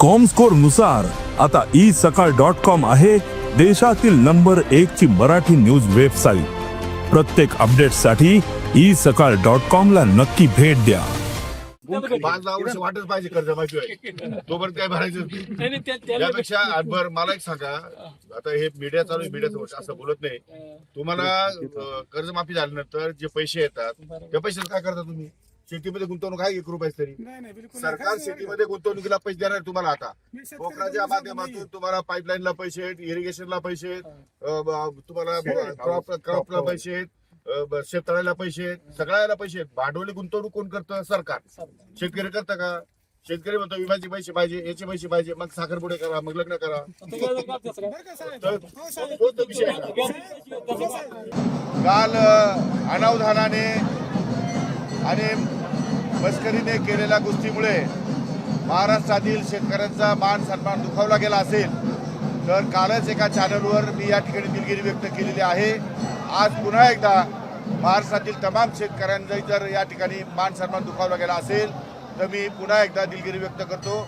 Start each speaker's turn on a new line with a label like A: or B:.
A: कॉमस्कोरनुसार आता E Sakal dot com आहे देशातील नंबर एक ची मराठी न्यूज वेबसाईट प्रत्येक अपडेटसाठी ई सकाळ डॉट कॉम ला नक्की भेट द्या.
B: पाच दहा वर्ष वाटच पाहिजे कर्ज माहिती तोपर्यंत काय भरायचं? नाही.
C: नाही, नाही, त्या- त्याला-
B: त्यापेक्षा बर मला एक सांगा. आता हे मीडिया चालू आहे वर्ष असं बोलत नाही. तुम्हाला कर्जमाफी झाल्यानंतर जे पैसे येतात त्या पैशाचं काय करता तुम्ही? शेतीमध्ये गुंतवणूक आहे एक रुपये तरी
D: नाही नाही बिलकुल
B: सरकार शेतीमध्ये गुंतवणुकीला पैसे देणार तुम्हाला आता
D: मी शेतकरी
B: कोकणाच्या
D: माणूस
B: माध्यमातून. तुम्हाला पाईपलाईनला पैसे आहेत इरिगेशनला पैसे आहेत अं, ब- तुम्हाला क्रॉप क्रॉपला पैसे आहेत अं, ब- शेततळ्याला पैसे आहेत सगळ्याला पैसे आहेत भांडवली गुंतवणूक कोण करतं सरकार शेतकरी करतं का शेतकरी म्हणतो विम्याचे पैसे पाहिजे याचे पैसे पाहिजे मग साखरपुडे करा मग लग्न करा
C: तुम्हाला काय कसं काय?
D: बरं का साहेब?
B: तर
D: हो साहेब.
B: तो तो विषय आहे ना.
D: हो साहेब.
B: काल अ, अनावधानाने आणि मस्करीने केलेल्या गोष्टीमुळे महाराष्ट्रातील शेतकऱ्यांचा मान सन्मान दुखावला गेला असेल तर कालच एका चॅनलवर मी या ठिकाणी दिलगिरी व्यक्त केलेली आहे. आज पुन्हा एकदा महाराष्ट्रातील तमाम शेतकऱ्यांचा जर या ठिकाणी मान सन्मान दुखावला गेला असेल तर मी पुन्हा एकदा दिलगिरी व्यक्त करतो.